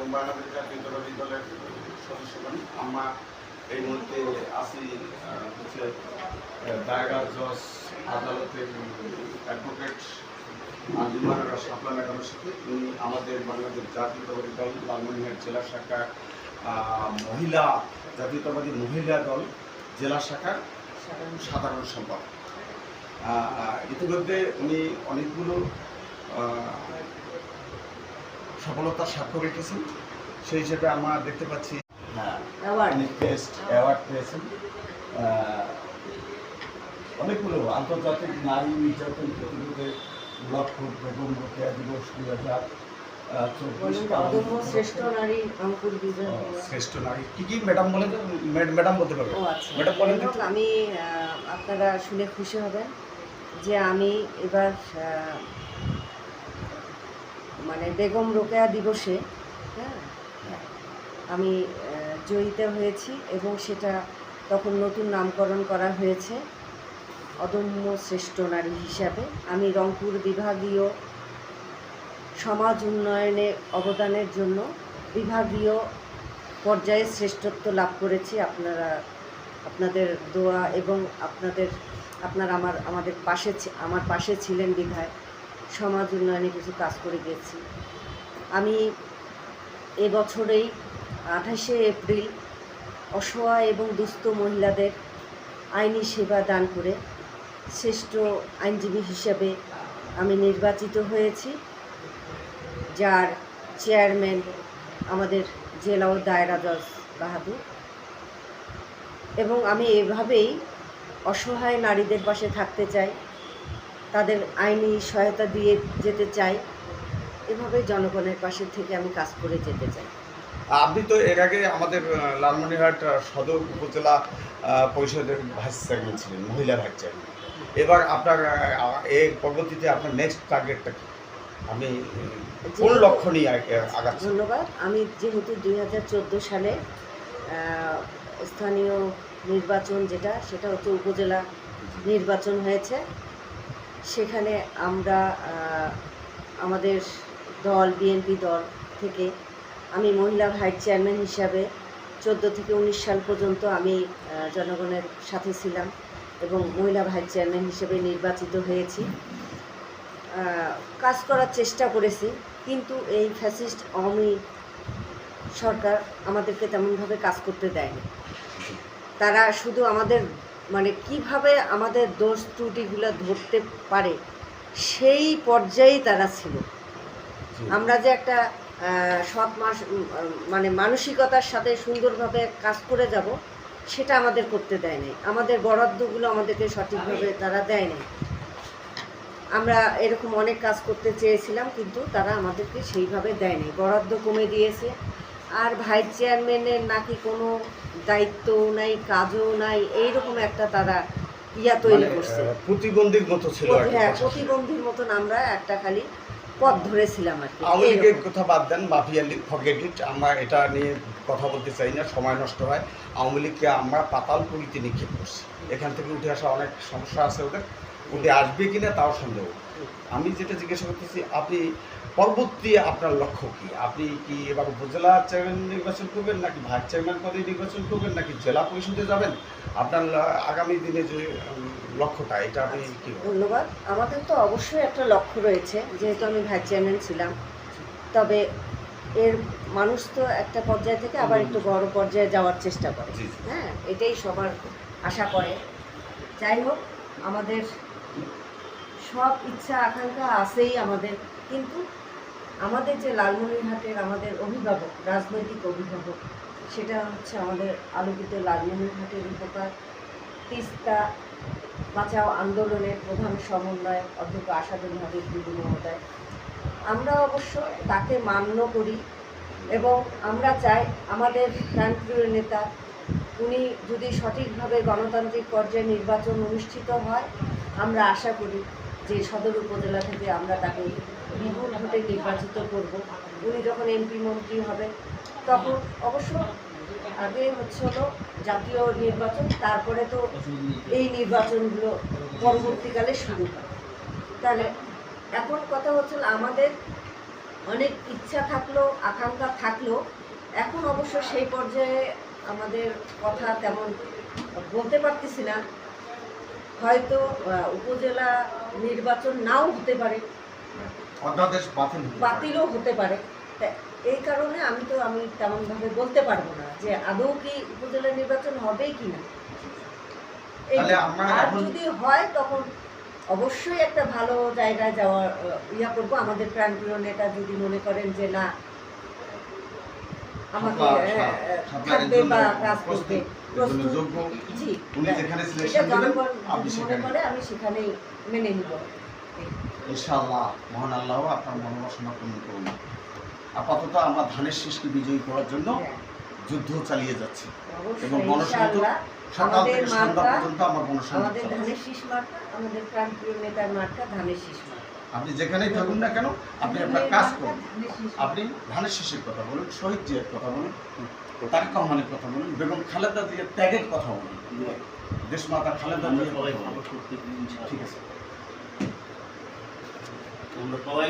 এবং বাংলাদেশ জাতীয়তাবাদী দলের সদস্যগণ আমরা এই মুহূর্তে আহ, হচ্ছে দায়রা জজ আদালতের অ্যাডভোকেট আঞ্জুমান সাপলা ম্যাডামের সাথে। উনি আমাদের বাংলাদেশ জাতীয়তাবাদী দল লালমনিরহাট জেলা শাখার মহিলা জাতীয়তাবাদী মহিলা দল জেলা শাখার সাধারণ সম্পাদক। ইতিমধ্যে উনি অনেকগুলো সফলতার স্বাক্ষর রেখেছেন সেই হিসেবে আমরা দেখতে পাচ্ছি হ্যাঁ অ্যাওয়ার্ড পেয়েছেন। অনেকগুলো আন্তর্জাতিক নারী নির্যাতন প্রতিরোধে লক্ষ্য বেগম রোকেয়া দিবস দুই হাজার বলুন শ্রেষ্ঠ নারী অঙ্কুর শ্রেষ্ঠ নারী। কি কি ম্যাডাম বলে ম্যাডাম বলতে আচ্ছা। ম্যাডাম বলেন আমি আপনারা শুনে খুশি হবেন যে আমি এবার মানে বেগম রোকেয়া দিবসে হ্যাঁ আমি জয়িতা হয়েছি এবং সেটা তখন নতুন নামকরণ করা হয়েছে, অদম্য শ্রেষ্ঠ নারী হিসাবে। আমি রংপুর বিভাগীয় সমাজ উন্নয়নে অবদানের জন্য বিভাগীয় পর্যায়ে শ্রেষ্ঠত্ব লাভ করেছি। আপনারা, আপনাদের দোয়া এবং আপনাদের, আপনারা আমার, আমাদের পাশে আমার পাশে ছিলেন বিধায় সমাজ উন্নয়নে কিছু কাজ করে গেছি। আমি এবছরেই আঠাশে এপ্রিল অসহায় এবং দুস্থ মহিলাদের আইনি সেবা দান করে শ্রেষ্ঠ আইনজীবী হিসাবে আমি নির্বাচিত হয়েছি। যার চেয়ারম্যান আমাদের জেলা ও দায়রা জজ বাহাদুর। এবং আমি এভাবেই অসহায় নারীদের পাশে থাকতে চাই। তাদের আইনি সহায়তা দিয়ে যেতে চাই। এভাবে জনগণের পাশে থেকে আমি কাজ করে যেতে চাই। আপনি তো এর আগে আমাদের লালমনিরহাট সদর উপজেলা পরিষদের ভাইস চেয়ারম্যান ছিলেন মহিলা ভাইস চেয়ারম্যান। এবার আপনার এর পরবর্তীতে আপনার নেক্সট টার্গেটটা কি? উম, কোন লক্ষ্য নিয়ে আগ- আগাচ্ছেন ধন্যবাদ। আমি যেহেতু দুই হাজার চোদ্দ সালে স্থানীয় নির্বাচন যেটা সেটা হচ্ছে উপজেলা নির্বাচন হয়েছে। সেখানে আমরা আমাদের দল বিএনপি দল থেকে আমি মহিলা ভাইস চেয়ারম্যান হিসাবে চোদ্দ থেকে উনিশ সাল পর্যন্ত আমি জনগণের সাথে ছিলাম এবং মহিলা ভাইস চেয়ারম্যান হিসেবে নির্বাচিত হয়েছি। কাজ করার চেষ্টা করেছি, কিন্তু এই ফ্যাসিস্ট আওয়ামী সরকার আমাদেরকে তেমনভাবে কাজ করতে দেয়নি। তারা শুধু আমাদের মানে কীভাবে আমাদের দোষ ত্রুটিগুলো ধরতে পারে সেই পর্যায়েই তারা ছিল। আমরা যে একটা সৎ মাস মানে মানসিকতার সাথে সুন্দরভাবে কাজ করে যাব সেটা আমাদের করতে দেয় নাই। আমাদের বরাদ্দগুলো আমাদেরকে সঠিকভাবে তারা দেয় নাই। আমরা এরকম অনেক কাজ করতে চেয়েছিলাম কিন্তু তারা আমাদেরকে সেইভাবে দেয়নি বরাদ্দ কমে দিয়েছে। আর ভাইস চেয়ারম্যানের নাকি কোনো দায়িত্ব নাই কাজও নাই এইরকম একটা তারা ইয়া তৈরি মানে, করছে। প্রতিবন্ধীর মতো ছিল হ্যাঁ প্রতিবন্ধীর মতন আমরা একটা খালি পথ ধরেছিলাম আর কি। আওয়ামী লীগের কথা বাদ দেন মাফিয়া লীগ ফরগেট ইট আমরা এটা নিয়ে কথা বলতে চাই না সময় নষ্ট হয়। আওয়ামী লীগকে আমরা পাতাল পুরীতে নিক্ষেপ করছি। এখান থেকে উঠে আসা অনেক সমস্যা আছে ওদের। উঠে আসবে কিনা তাও সন্দেহ। আমি যেটা জিজ্ঞাসা করতেছি আপনি পরবর্তী আপনার লক্ষ্য কি? আপনি কি এবার উপজেলা চেয়ারম্যান নির্বাচন করবেন নাকি ভাইস চেয়ারম্যান পদে নির্বাচন করবেন নাকি জেলা পরিষদে যাবেন? আপনার আগামী দিনে যে লক্ষ্যটা এটা আপনি কি ধন্যবাদ। আমাদের তো অবশ্যই একটা লক্ষ্য রয়েছে যেহেতু আমি ভাইস চেয়ারম্যান ছিলাম। তবে এর মানুষ তো একটা পর্যায় থেকে আবার একটু বড় পর্যায়ে যাওয়ার চেষ্টা করে। হ্যাঁ এটাই সবার আশা করে। যাই হোক আমাদের সব ইচ্ছা, আকাঙ্ক্ষা আছেই আমাদের। কিন্তু আমাদের যে লালমনিরহাটের আমাদের অভিভাবক, রাজনৈতিক অভিভাবক, সেটা হচ্ছে আমাদের আলোকিত লালমনিরহাটের উপকার। তিস্তা বাঁচাও আন্দোলনের প্রধান সমন্বয়ক অধ্যক্ষ আসাদুল হাবিব বিবি মহোদয়। আমরা অবশ্য তাকে মান্য করি এবং আমরা চাই আমাদের প্রাণপ্রিয় নেতা, উনি যদি সঠিকভাবে গণতান্ত্রিক পর্যায়ে নির্বাচন অনুষ্ঠিত হয়, আমরা আশা করি যে সদর উপজেলা থেকে আমরা তাকে বিপুল ভোটে নির্বাচিত করব, উনি যখন এমপি মন্ত্রী হবে, তখন অবশ্য আগে হচ্ছে হলো জাতীয় নির্বাচন, তারপরে তো এই নির্বাচনগুলো পরবর্তীকালে শুরু হয়। তাহলে এখন কথা হচ্ছে আমাদের অনেক ইচ্ছা থাকল, আকাঙ্ক্ষা থাকল, এখন অবশ্য সেই পর্যায়ে আমাদের কথা তেমন বলতে পারতেছি না। হয়তো উপজেলা নির্বাচন নাও হতে পারে। অধ্যাদেশ বাতিল বাতিলও হতে পারে। এই কারণে আমি তো আমি তেমনভাবে বলতে পারব না যে আদৌ কি উপজেলা নির্বাচন হবে কি না। আর যদি হয় তখন অবশ্যই একটা ভালো জায়গায় যাওয়ার ইয়া করব। আমাদের প্রাণপ্রিয় নেতা যদি মনে করেন যে না আমাকে থাকবে বা কাজ করবে। যোগ্য উনি যেখানে আপনি সেখানে আমি সেখানেই মেনে নিব। ইনশাআল্লাহ মহান আল্লাহ আপনার মনোবাসনা পূর্ণ করুন। আপাতত আমরা ধানের শীষকে বিজয়ী করার জন্য হ্যাঁ, যুদ্ধ চালিয়ে যাচ্ছি। এবং সকাল থেকে সন্ধ্যা পর্যন্ত আমরা গণসংযোগ আমাদের ধানের শীষ মার্কা আমাদের প্রাণপ্রিয় নেতার মার্কা ধানের শীষ মার্কা। আপনি যেখানেই থাকুন না কেন আপনি আপনার কাজ করুন। আপনি ধানের শীষের কথা বলুন শহীদ জিয়ার কথা বলুন তার কমানের কথা বলুন বেগম খালেদা জিয়ার ত্যাগের কথা বলুন। দেশ দেশমাতা খালেদা। করতে ঠিক আছে।